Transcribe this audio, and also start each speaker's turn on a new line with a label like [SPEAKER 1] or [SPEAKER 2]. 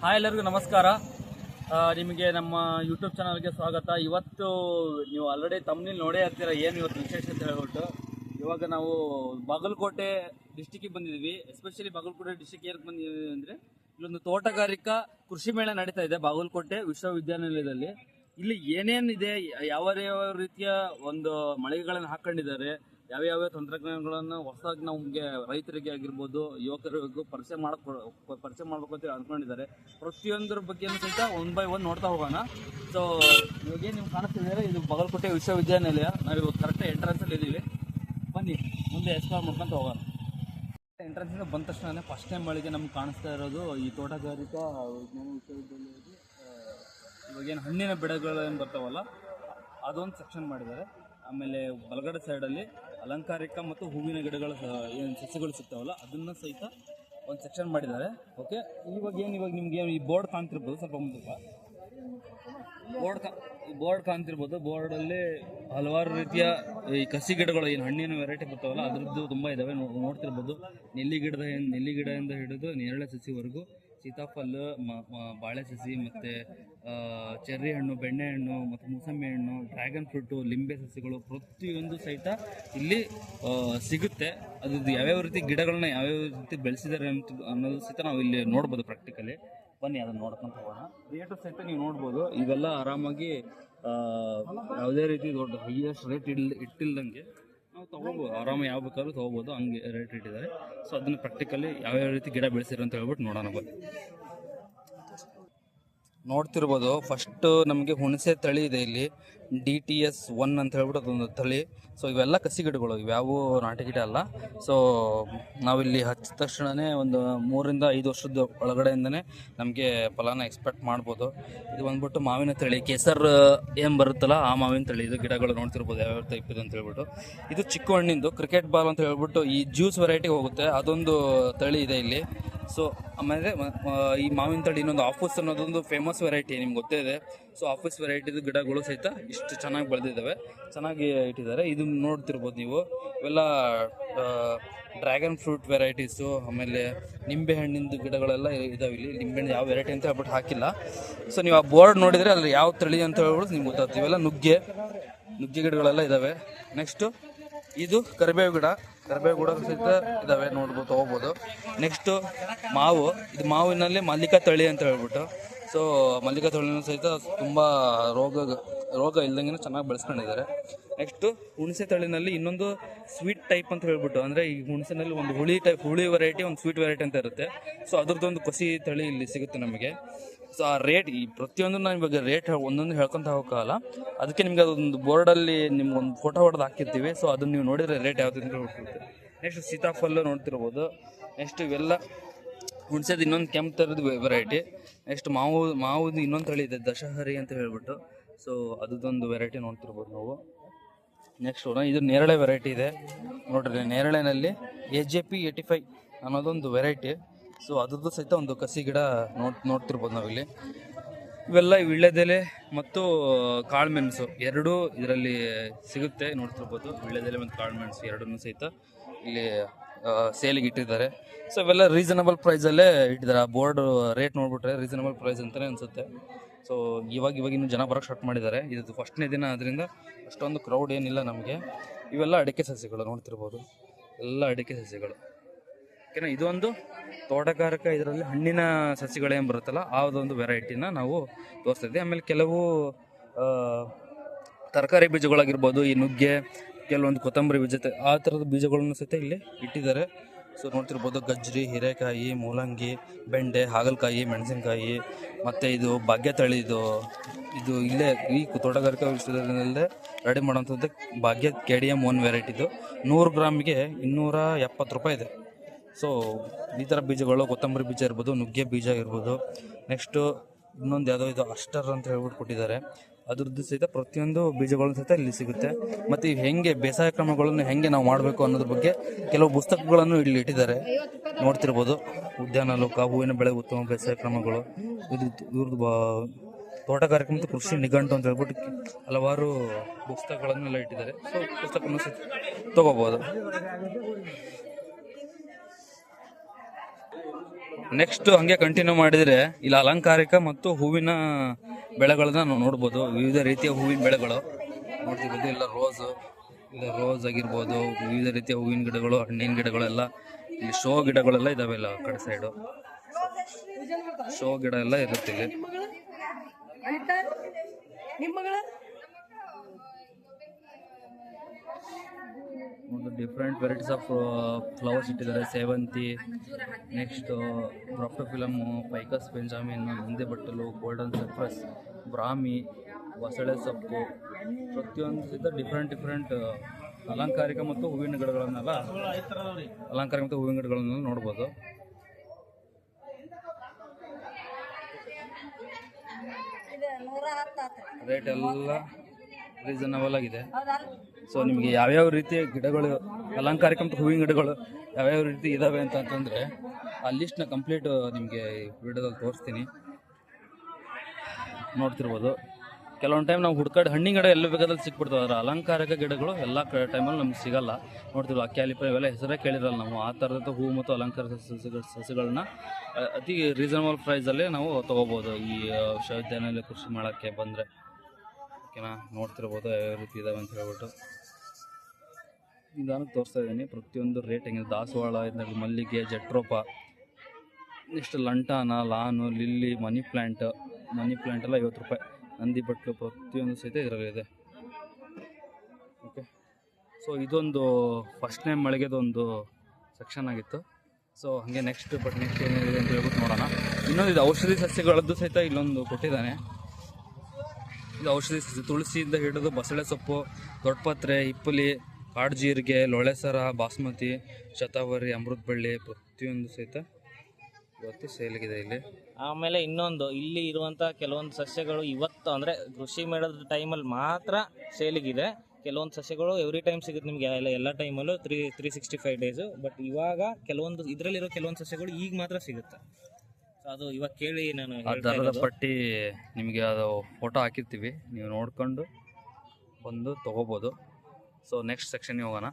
[SPEAKER 1] Hi ಎಲ್ಲರಿಗೂ ನಮಸ್ಕಾರ. ನಿಮಗೆ ನಮ್ಮ ಯೂಟ್ಯೂಬ್ ಚಾನಲ್ಗೆ ಸ್ವಾಗತ. ಇವತ್ತು ನೀವು ಆಲ್ರೆಡಿ ತಮ್ಮನೇಲಿ ನೋಡೇ ಇರ್ತೀರ, ಏನು ಇವತ್ತು ವಿಶೇಷ ಅಂತ ಹೇಳ್ಬಿಟ್ಟು. ಇವಾಗ ನಾವು ಬಾಗಲಕೋಟೆ ಡಿಸ್ಟಿಕ್ಕಿಗೆ ಬಂದಿದ್ದೀವಿ. ಎಸ್ಪೆಷಲಿ ಬಾಗಲಕೋಟೆ ಡಿಸ್ಟಿಕ್ ಏನಕ್ಕೆ ಬಂದಿದ್ದೀವಿ ಅಂದರೆ, ಇಲ್ಲೊಂದು ತೋಟಗಾರಿಕಾ ಕೃಷಿ ಮೇಳ ನಡೀತಾ ಇದೆ ಬಾಗಲಕೋಟೆ ವಿಶ್ವವಿದ್ಯಾನಿಲಯದಲ್ಲಿ. ಇಲ್ಲಿ ಏನೇನಿದೆ, ಯಾವ ಯಾವ ರೀತಿಯ ಒಂದು ಮಳಿಗೆಗಳನ್ನು ಹಾಕೊಂಡಿದ್ದಾರೆ ಯಾವ ಯಾವ ತಂತ್ರಜ್ಞಾನಗಳನ್ನು ಹೊಸದಾಗಿ ನಮಗೆ ರೈತರಿಗೆ ಆಗಿರ್ಬೋದು, ಯುವಕರಿಗೂ ಪರಿಚಯ ಮಾಡಕ್ ಪರಿಚಯ ಮಾಡ್ಬೇಕು ಅಂತ ಅಂದ್ಕೊಂಡಿದ್ದಾರೆ ಪ್ರತಿಯೊಂದರ ಬಗ್ಗೆ ಸಹಿತ ಒನ್ ಬೈ ಒನ್ ನೋಡ್ತಾ ಹೋಗೋಣ. ಸೊ ಇವಾಗ ಏನು ನೀವು ಕಾಣಿಸ್ತಿದ್ದಾರೆ ಇದು ಬಾಗಲಕೋಟೆ ವಿಶ್ವವಿದ್ಯಾನಿಲಯ. ನಾವು ಇವಾಗ ಕರೆಕ್ಟ್ ಎಂಟ್ರೆನ್ಸ್ ಅಲ್ಲಿ ಇದ್ದೀವಿ ಬನ್ನಿ, ಮುಂದೆ ಎಕ್ಸ್ಪ್ಲೋರ್ ಮಾಡ್ಕೊಂತ ಹೋಗೋಣ. ಎಂಟ್ರೆನ್ಸ್ ಇಂದ ಬಂದ ತಕ್ಷಣ ಫಸ್ಟ್ ಟೈಮ್ ಮಳಿಗೆ ನಮ್ಗೆ ಕಾಣಿಸ್ತಾ ಇರೋದು ಈ ತೋಟಗಾರಿಕಾ ವಿಜ್ಞಾನ ವಿಶ್ವವಿದ್ಯಾಲಯದಲ್ಲಿ ಇವಾಗೇನು ಹಣ್ಣಿನ ಬೆಳೆಗಳು ಏನು ಬರ್ತಾವಲ್ಲ, ಅದೊಂದು ಸೆಕ್ಷನ್ ಮಾಡಿದ್ದಾರೆ. ಆಮೇಲೆ ಬಲಗಡೆ ಸೈಡಲ್ಲಿ ಅಲಂಕಾರಿಕ ಮತ್ತು ಹೂವಿನ ಗಿಡಗಳ ಏನು ಸಸ್ಯಗಳು ಸಿಗ್ತಾವಲ್ಲ, ಅದನ್ನು ಸಹಿತ ಒಂದು ಸೆಕ್ಷನ್ ಮಾಡಿದ್ದಾರೆ. ಓಕೆ ಇವಾಗ ಏನು ಇವಾಗ ನಿಮಗೆ ಈ ಬೋರ್ಡ್ ಕಾಣ್ತಿರ್ಬೋದು, ಸ್ವಲ್ಪ ಮುಂದಕ್ಕೆ ಬೋರ್ಡ್ ಕಾ ಬೋರ್ಡ್ ಕಾಣ್ತಿರ್ಬೋದು. ಬೋರ್ಡಲ್ಲಿ ಹಲವಾರು ರೀತಿಯ ಈ ಕಸಿ ಗಿಡಗಳು ಏನು ಹಣ್ಣಿನ ವೆರೈಟಿ ಬರ್ತಾವಲ್ಲ, ಅದರದ್ದು ತುಂಬ ಇದ್ದಾವೆ ನೋಡ್ತಿರ್ಬೋದು. ನೆಲ್ಲಿ ಗಿಡದ, ನೆಲ್ಲಿ ಗಿಡದಿಂದ ಹಿಡಿದು ನೇರಳೆ ಸಸಿವರೆಗೂ ಸೀತಾಫಲ ಬಾಳೆ ಸಸಿ ಮತ್ತು ಚೆರ್ರಿ ಹಣ್ಣು ಬೆಣ್ಣೆ ಹಣ್ಣು ಮತ್ತು ಮೂಸಂಬಿ ಹಣ್ಣು ಡ್ರ್ಯಾಗನ್ ಫ್ರೂಟು, ಲಿಂಬೆ ಸಸಿಗಳು ಪ್ರತಿಯೊಂದು ಸಹಿತ ಇಲ್ಲಿ ಸಿಗುತ್ತೆ. ಅದು ಯಾವ್ಯಾವ ರೀತಿ ಗಿಡಗಳನ್ನ ಯಾವ್ಯಾವ ರೀತಿ ಬೆಳೆಸಿದ್ದಾರೆ ಅಂತ ಅನ್ನೋದು ಸಹಿತ ನಾವು ಇಲ್ಲಿ ನೋಡ್ಬೋದು ಪ್ರಾಕ್ಟಿಕಲಿ ಬನ್ನಿ, ಅದನ್ನು ನೋಡ್ಕೊಂತ ಹೋಗೋಣ. ರೇಟು ಸಹಿತ ನೀವು ನೋಡ್ಬೋದು. ಇವೆಲ್ಲ ಆರಾಮಾಗಿ ಯಾವುದೇ ರೀತಿ ದೊಡ್ಡ ಹೈಯೆಸ್ಟ್ ರೇಟ್ ಇಲ್, ಇಟ್ಟಿಲ್ದಂಗೆ ನಾವು ತೊಗೋಬೋದು, ಆರಾಮ ಯಾವ ಬೇಕಾದ್ರೂ ತೊಗೋಬೋದು, ಹಂಗೆ ರೇಟ್ ಇಟ್ಟಿದ್ದಾರೆ. ಸೊ ಅದನ್ನು ಪ್ರಾಕ್ಟಿಕಲಿ ಯಾವ್ಯಾವ ರೀತಿ ಗಿಡ ಬೆಳೆಸಿರೋ ಅಂತ ಹೇಳ್ಬಿಟ್ಟು ನೋಡೋಣ ಬನ್ನಿ. ನೋಡ್ತಿರ್ಬೋದು. ಫಸ್ಟ್ ನಮಗೆ ಹುಣಸೆ ತಳಿ ಇದೆ ಇಲ್ಲಿ. ಡಿ ಟಿ ಎಸ್ ಒನ್ ಅಂತ ಹೇಳ್ಬಿಟ್ಟು ಅದೊಂದು ತಳಿ. ಸೊ ಇವೆಲ್ಲ ಕಸಿ ಗಿಡಗಳು ಇವ್ಯಾವು ನಾಟಿ ಗಿಡ ಅಲ್ಲ. ಸೊ ನಾವಿಲ್ಲಿ ಹಚ್ಚಿದ ತಕ್ಷಣವೇ ಒಂದು ಮೂರಿಂದ ಐದು ವರ್ಷದ ಒಳಗಡೆಯಿಂದನೇ ನಮಗೆ ಫಲಾನ ಎಕ್ಸ್ಪೆಕ್ಟ್ ಮಾಡ್ಬೋದು. ಇದು ಬಂದ್ಬಿಟ್ಟು ಮಾವಿನ ತಳಿ. ಕೇಸರ್ ಏನು ಬರುತ್ತಲ್ಲ, ಆ ಮಾವಿನ ತಳಿ. ಇದು ಗಿಡಗಳು ನೋಡ್ತಿರ್ಬೋದು ಯಾವ್ಯಾವ ಟೈಪ್ ಇದೆ ಅಂತ ಹೇಳ್ಬಿಟ್ಟು. ಇದು ಚಿಕ್ಕ ಹಣ್ಣಿಂದು ಕ್ರಿಕೆಟ್ ಬಾಲ್ ಅಂತ ಹೇಳ್ಬಿಟ್ಟು ಈ ಜ್ಯೂಸ್ ವೆರೈಟಿ ಹೋಗುತ್ತೆ. ಅದೊಂದು ತಳಿ ಇದೆ ಇಲ್ಲಿ. ಸೊ ಆಮೇಲೆ ಈ ಮಾವಿನ ತಳಿ ಇನ್ನೊಂದು ಆಫೀಸ್ ಅನ್ನೋದೊಂದು ಫೇಮಸ್ ವೆರೈಟಿ ನಿಮ್ಗೆ ಗೊತ್ತೇ ಇದೆ. ಸೊ ಆಫೀಸ್ ವೆರೈಟಿದು ಗಿಡಗಳು ಸಹಿತ ಇಷ್ಟು ಚೆನ್ನಾಗಿ ಬೆಳೆದಿದ್ದಾವೆ. ಚೆನ್ನಾಗಿ ಇಟ್ಟಿದ್ದಾರೆ. ಇದು ನೋಡ್ತಿರ್ಬೋದು ನೀವು. ಇವೆಲ್ಲ ಡ್ರ್ಯಾಗನ್ ಫ್ರೂಟ್ ವೆರೈಟೀಸು ಆಮೇಲೆ ನಿಂಬೆ ಹಣ್ಣಿಂದು ಗಿಡಗಳೆಲ್ಲ ಇದಾವೆ ಇಲ್ಲಿ. ನಿಂಬೆ ಹಣ್ಣು ಯಾವ ವೆರೈಟಿ ಅಂತ ಹೇಳ್ಬಿಟ್ಟು ಹಾಕಿಲ್ಲ. ಸೊ ನೀವು ಆ ಬೋರ್ಡ್ ನೋಡಿದರೆ ಅಲ್ಲಿ ಯಾವ ತಳಿ ಅಂತ ಹೇಳ್ಬಿಟ್ಟು ನಿಮ್ಗೆ ಇವೆಲ್ಲ ನುಗ್ಗೆ ನುಗ್ಗೆ ಗಿಡಗಳೆಲ್ಲ ಇದ್ದಾವೆ ನೆಕ್ಸ್ಟು ಇದು ಕರಿಬೇವು ಗಿಡ. ಕರಿಬೇವು ಕೂಡ ಸಹಿತ ಇದಾವೆ, ನೋಡ್ಬೋದು, ತಗೋಬೋದು. ನೆಕ್ಸ್ಟು ಮಾವು, ಇದು ಮಾವಿನಲ್ಲಿ ಮಲ್ಲಿಕಾ ತಳಿ ಅಂತ ಹೇಳ್ಬಿಟ್ಟು. ಸೊ ಮಲ್ಲಿಕಾ ತಳಿನೂ ಸಹಿತ ತುಂಬ ರೋಗ ರೋಗ ಇಲ್ದಂಗೆ ಚೆನ್ನಾಗಿ ಬೆಳೆಸ್ಕೊಂಡಿದ್ದಾರೆ. ನೆಕ್ಸ್ಟು ಹುಣಸೆ ತಳಿನಲ್ಲಿ ಇನ್ನೊಂದು ಸ್ವೀಟ್ ಟೈಪ್ ಅಂತ ಹೇಳ್ಬಿಟ್ಟು, ಅಂದರೆ ಈ ಹುಣಸೆನಲ್ಲಿ ಒಂದು ಹುಳಿ ಟೈಪ್ ಹುಳಿ ವೆರೈಟಿ ಒಂದು ಸ್ವೀಟ್ ವೆರೈಟಿ ಅಂತ ಇರುತ್ತೆ. ಸೊ ಅದ್ರದ್ದೊಂದು ಕಸಿ ತಳಿ ಇಲ್ಲಿ ಸಿಗುತ್ತೆ ನಮಗೆ. ರೇಟ್ ಈ ಪ್ರತಿಯೊಂದು ನಾನು ಇವಾಗ ರೇಟ್ ಒಂದೊಂದು ಹೇಳ್ಕೊಂತ ಹೋಗಲ್ಲ ಅದಕ್ಕೆ ನಿಮ್ಗೆ ಅದೊಂದು ಬೋರ್ಡಲ್ಲಿ ನಿಮ್ಗೊಂದು ಫೋಟೋ ಹೊಡೆದು ಹಾಕಿರ್ತೀವಿ. ಸೊ ಅದನ್ನ ನೀವು ನೋಡಿದ್ರೆ ರೇಟ್ ಯಾವ್ದು ಹೇಳ್ಬಿಟ್ಟು ನೆಕ್ಸ್ಟ್ ಸೀತಾಫಲ ನೋಡ್ತಿರ್ಬೋದು. ನೆಕ್ಸ್ಟ್ ಇವೆಲ್ಲ ಹುಣ್ಸೆದು ಇನ್ನೊಂದು ಕೆಂಪು ಥರದ ವೆರೈಟಿ ನೆಕ್ಸ್ಟ್ ಮಾವು, ಮಾವುದು ಇನ್ನೊಂದು ತಳಿ ಇದೆ, ದಶಹರಿ ಅಂತ ಹೇಳ್ಬಿಟ್ಟು. ಸೊ ಅದೊಂದು ವೆರೈಟಿ ನೋಡ್ತಿರ್ಬೋದು ನಾವು. ನೆಕ್ಸ್ಟ್ ಇದು ನೇರಳೆ ವೆರೈಟಿ ಇದೆ. ನೋಡ್ರಿ, ನೇರಳೆನಲ್ಲಿ A J P eighty five ಅನ್ನೋದೊಂದು ವೆರೈಟಿ ಸೊ ಅದ್ರದ್ದು ಸಹಿತ ಒಂದು ಕಸಿ ಗಿಡ ನೋಡ್, ನೋಡ್ತಿರ್ಬೋದು ನಾವಿಲ್ಲಿ. ಇವೆಲ್ಲ ವಿಳ್ಳೆದೆಲೆ ಮತ್ತು ಕಾಳುಮೆಣಸು. ಎರಡೂ ಇದರಲ್ಲಿ ಸಿಗುತ್ತೆ ನೋಡ್ತಿರ್ಬೋದು. ವಿಳ್ಳೆದೆಲೆ ಮತ್ತು ಕಾಳುಮೆಣಸು ಎರಡನ್ನೂ ಸಹಿತ ಇಲ್ಲಿ ಸೇಲಿಗೆ ಇಟ್ಟಿದ್ದಾರೆ. ಸೊ ಇವೆಲ್ಲ ರೀಸನಬಲ್ ಪ್ರೈಸಲ್ಲೇ ಇಟ್ಟಿದ್ದಾರೆ. ಆ ಬೋರ್ಡ್ ರೇಟ್ ನೋಡ್ಬಿಟ್ರೆ ರೀಸನಬಲ್ ಪ್ರೈಸ್ ಅಂತಲೇ ಅನಿಸುತ್ತೆ. ಸೊ ಇವಾಗ ಇವಾಗ ಇನ್ನೂ ಜನ ಬರೋಕ್ಕೆ ಸ್ಟಾರ್ಟ್ ಮಾಡಿದ್ದಾರೆ. ಇದು ಫಸ್ಟ್ನೇ ದಿನ ಅದರಿಂದ ಅಷ್ಟೊಂದು ಕ್ರೌಡ್ ಏನಿಲ್ಲ ನಮಗೆ. ಇವೆಲ್ಲ ಅಡಿಕೆ ಸಸಿಗಳು ನೋಡ್ತಿರ್ಬೋದು. ಎಲ್ಲ ಅಡಿಕೆ ಸಸ್ಯಗಳು ಓಕೆನಾ ಇದೊಂದು ತೋಟಗಾರಿಕಾ ಇದರಲ್ಲಿ ಹಣ್ಣಿನ ಸಸಿಗಳೇನು ಬರುತ್ತಲ್ಲ, ಆ ಒಂದು ವೆರೈಟಿನ ನಾವು ತೋರಿಸ್ತಿದ್ವಿ ಆಮೇಲೆ ಕೆಲವು ತರಕಾರಿ ಬೀಜಗಳಾಗಿರ್ಬೋದು, ಈ ನುಗ್ಗೆ, ಕೆಲವೊಂದು ಕೊತ್ತಂಬರಿ ಬೀಜ ಆ ಥರದ ಬೀಜಗಳನ್ನು ಸಹಿತ ಇಲ್ಲಿ ಇಟ್ಟಿದ್ದಾರೆ. ಸೊ, ನೋಡ್ತಿರ್ಬೋದು, ಗಜ್ಜರಿ, ಹೀರೆಕಾಯಿ, ಮೂಲಂಗಿ, ಬೆಂಡೆ, ಹಾಗಲಕಾಯಿ, ಮೆಣಸಿನಕಾಯಿ, ಮತ್ತು ಇದು ಭಾಗ್ಯ ತಳಿದು ಇದು ಇಲ್ಲೇ ಈ ತೋಟಗಾರಿಕಾ ವಿಷಯದಲ್ಲೇ ready ಮಾಡೋಂಥದ್ದು Bhagya K D M one ವೆರೈಟಿದು ನೂರು ಗ್ರಾಮಿಗೆ ಇನ್ನೂರ ಎಪ್ಪತ್ತು ರೂಪಾಯಿ ಇದೆ. ಸೊ ಈ ಥರ ಬೀಜಗಳು ಕೊತ್ತಂಬರಿ ಬೀಜ ಇರ್ಬೋದು, ನುಗ್ಗೆ ಬೀಜ ಇರ್ಬೋದು. ನೆಕ್ಸ್ಟು ಇನ್ನೊಂದು ಯಾವುದೋ ಇದು ಅಷ್ಟರ್ ಅಂತ ಹೇಳ್ಬಿಟ್ಟು ಕೊಟ್ಟಿದ್ದಾರೆ. ಅದ್ರದ್ದು ಸಹಿತ ಪ್ರತಿಯೊಂದು ಬೀಜಗಳನ್ನು ಸಹಿತ ಇಲ್ಲಿ ಸಿಗುತ್ತೆ. ಮತ್ತು ಹೆಂಗೆ ಬೇಸಾಯ ಕ್ರಮಗಳನ್ನು ಹೆಂಗೆ ನಾವು ಮಾಡಬೇಕು ಅನ್ನೋದ್ರ ಬಗ್ಗೆ ಕೆಲವು ಪುಸ್ತಕಗಳನ್ನು ಇಲ್ಲಿ ಇಟ್ಟಿದ್ದಾರೆ. ನೋಡ್ತಿರ್ಬೋದು. ಉದ್ಯಾನ ಲೋಕ, ಹೂವಿನ ಬೆಳೆ ಉತ್ತಮ ಬೇಸಾಯ ಕ್ರಮಗಳು. ಇದು ಇವ್ರದ್ದು ತೋಟಗಾರಿಕೆ ಮತ್ತು ಕೃಷಿ ನಿಘಂಟು ಅಂತ ಹೇಳ್ಬಿಟ್ಟು ಹಲವಾರು ಪುಸ್ತಕಗಳನ್ನೆಲ್ಲ ಇಟ್ಟಿದ್ದಾರೆ. ಸೊ ಪುಸ್ತಕವನ್ನು ಸಹಿತ ತಗೋಬೋದು. ನೆಕ್ಸ್ಟ್ ಹಂಗೆ ಕಂಟಿನ್ಯೂ ಮಾಡಿದ್ರೆ ಇಲ್ಲಿ ಅಲಂಕಾರಿಕ ಮತ್ತು ಹೂವಿನ ಬೆಳೆಗಳನ್ನ ನಾವು ನೋಡ್ಬೋದು. ವಿವಿಧ ರೀತಿಯ ಹೂವಿನ ಬೆಳೆಗಳು. ನೋಡ್ತಿರ್ಬೋದು ಇಲ್ಲ ರೋಸ್ ಇಲ್ಲ ರೋಸ್ ಆಗಿರ್ಬೋದು, ವಿವಿಧ ರೀತಿಯ ಹೂವಿನ ಗಿಡಗಳು, ಹಣ್ಣಿನ ಗಿಡಗಳೆಲ್ಲ, ಇಲ್ಲಿ ಶೋ ಗಿಡಗಳೆಲ್ಲ ಇದಾವೆ ಇಲ್ಲ ಕಡೆ ಸೈಡು ಶೋ ಗಿಡ ಎಲ್ಲ ಇರುತ್ತೆ ಇಲ್ಲಿ. ಒಂದು ಡಿಫ್ರೆಂಟ್ ವೆರೈಟೀಸ್ ಆಫ್ ಫ್ಲವರ್ಸ್ ಇಟ್ಟಿದ್ದಾರೆ. ಸೇವಂತಿ ನೆಕ್ಸ್ಟ್ ಫಿಲಮ್ಮು ಪೈಕಸ್ ಪೆಂಜಾಮಿನ್ ಹಿಂದೆ ಬಟ್ಟಲು ಗೋಲ್ಡನ್ ಸೆಫ್ರಸ್ ಬ್ರಾಹ್ಮಿ ಬಸಳೆ ಸೊಪ್ಪು ಪ್ರತಿಯೊಂದು ಸಹಿತ ಡಿಫ್ರೆಂಟ್ ಡಿಫ್ರೆಂಟ್ ಅಲಂಕಾರಿಕ ಮತ್ತು ಹೂವಿನ ಗಿಡಗಳನ್ನೆಲ್ಲ ಅಲಂಕಾರಿಕ ಮತ್ತು ಹೂವಿನ ಗಿಡಗಳನ್ನೆಲ್ಲ ನೋಡ್ಬೋದು. ರೇಟ್ ಎಲ್ಲ ರೀಸನಬಲ್ ಆಗಿದೆ. ಸೊ ನಿಮಗೆ ಯಾವ್ಯಾವ ರೀತಿಯ ಗಿಡಗಳು ಅಲಂಕಾರಿಕ ಮತ್ತು ಹೂವಿನ ಗಿಡಗಳು ಯಾವ್ಯಾವ ರೀತಿ ಇದಾವೆ ಅಂತ ಅಂತಂದರೆ ಆ ಲಿಸ್ಟ್ನ ಕಂಪ್ಲೀಟ್ ನಿಮಗೆ ವಿಡಿಯೋದಲ್ಲಿ ತೋರಿಸ್ತೀನಿ. ನೋಡ್ತಿರ್ಬೋದು. ಕೆಲವೊಂದು ಟೈಮ್ ನಾವು ಹುಡ್ಕಾಡಿ ಹಣ್ಣಿನ ಗಿಡ ಎಲ್ಲ ಬೇಕಾದಲ್ಲಿ ಸಿಕ್ಬಿಡ್ತಾವೆ ಅದರ ಅಲಂಕಾರಿಕ ಗಿಡಗಳು ಎಲ್ಲ ಟೈಮಲ್ಲಿ ನಮ್ಗೆ ಸಿಗಲ್ಲ. ನೋಡ್ತಿರ್ಬೋದು ಅಕ್ಯಾಲಿಪ ಇವೆಲ್ಲ ಹೆಸರೇ ಕೇಳಿರಲ್ಲ ನಾವು. ಆ ಥರದ ಹೂವು ಮತ್ತು ಅಲಂಕಾರ ಸಸ್ಯಗಳ ಸಸ್ಯಗಳನ್ನ ಅತಿ ರೀಸನಬಲ್ ಪ್ರೈಸಲ್ಲಿ ನಾವು ತೊಗೋಬೋದು. ಈ ಆ, ವಿಶ್ವವಿದ್ಯಾನಿಲಯ ಕೃಷಿ ಮಾಡೋಕ್ಕೆ ಬಂದರೆ. ಓಕೆನಾ? ನೋಡ್ತಿರ್ಬೋದು ಯಾವ ರೀತಿ ಇದಾವೆ ಅಂತ ಹೇಳ್ಬಿಟ್ಟು. ನಾನು ತೋರಿಸ್ತಾ ಇದ್ದೀನಿ. ಪ್ರತಿಯೊಂದು ರೇಟ್ ಹೆಂಗಿದೆ? ದಾಸವಾಳ ಇದ್ದಾಗ ಮಲ್ಲಿಗೆ, jatropha next lantana, lawn, lily, money plant money plant ಎಲ್ಲ ಐವತ್ತು ರೂಪಾಯಿ. ನಂದಿ ಬಟ್ಲು ಪ್ರತಿಯೊಂದು ಸಹಿತ ಇದರಲ್ಲಿದೆ ಓಕೆ ಸೊ ಇದೊಂದು ಫಸ್ಟ್ ನೇಮ್ ಮಳಿಗೆದೊಂದು ಸೆಕ್ಷನ್ ಆಗಿತ್ತು. ಸೊ ಹಾಗೆ ನೆಕ್ಸ್ಟ್ ಬಟ್ ನೆಕ್ಸ್ಟ್ ಏನಿದೆ ಅಂತ ಹೇಳ್ಬಿಟ್ಟು ನೋಡೋಣ. ಇನ್ನೊಂದು ಇದು ಔಷಧಿ ಸಸ್ಯಗಳದ್ದು ಸಹಿತ ಇಲ್ಲೊಂದು ಕೊಟ್ಟಿದ್ದಾನೆ. ಇದು ಔಷಧಿ ತುಳಸಿಯಿಂದ ಹಿಡಿದು ಬಸಳೆ ಸೊಪ್ಪು, ದೊಡ್ಡಪತ್ರೆ ಹಿಪ್ಪಲಿ ಕಾಡು ಜೀರಿಗೆ ಲೊಳೆಸರ, ಬಾಸ್ಮತಿ, ಶತಾವರಿ ಅಮೃತ ಬಳ್ಳಿ ಪ್ರತಿಯೊಂದು ಸಹಿತ ಇವತ್ತು ಸೇಲಿಗಿದೆ ಇಲ್ಲಿ.
[SPEAKER 2] ಆಮೇಲೆ ಇನ್ನೊಂದು, ಇಲ್ಲಿ ಇರುವಂತ ಕೆಲವೊಂದು ಸಸ್ಯಗಳು ಇವತ್ತು ಅಂದ್ರೆ ಕೃಷಿ ಮೇಳದ ಟೈಮಲ್ಲಿ ಮಾತ್ರ ಸೇಲಿಗಿದೆ. ಕೆಲವೊಂದು ಸಸ್ಯಗಳು ಎವ್ರಿ ಟೈಮ್ ಸಿಗುತ್ತೆ ನಿಮ್ಗೆ, ಎಲ್ಲ ಎಲ್ಲ ಟೈಮಲ್ಲೂ three three sixty five days but ಇವಾಗ ಕೆಲವೊಂದು, ಇದರಲ್ಲಿರೋ ಕೆಲವೊಂದು ಸಸ್ಯಗಳು ಈಗ ಮಾತ್ರ ಸಿಗುತ್ತೆ. ಅದು ಇವಾಗ ಕೇಳಿ ನಾನು
[SPEAKER 1] ಆ
[SPEAKER 2] ಹೇಳ್ತಾ
[SPEAKER 1] ದರದ
[SPEAKER 2] ಇರೋದು.
[SPEAKER 1] ಪಟ್ಟಿ ನಿಮಗೆ ಅದು ಫೋಟೋ ಹಾಕಿರ್ತೀವಿ. ನೀವು ನೋಡ್ಕೊಂಡು ಬಂದು ತೊಗೋಬೋದು. ಸೊ ನೆಕ್ಸ್ಟ್ ಸೆಕ್ಷನ್ಗೆ ಹೋಗೋಣ.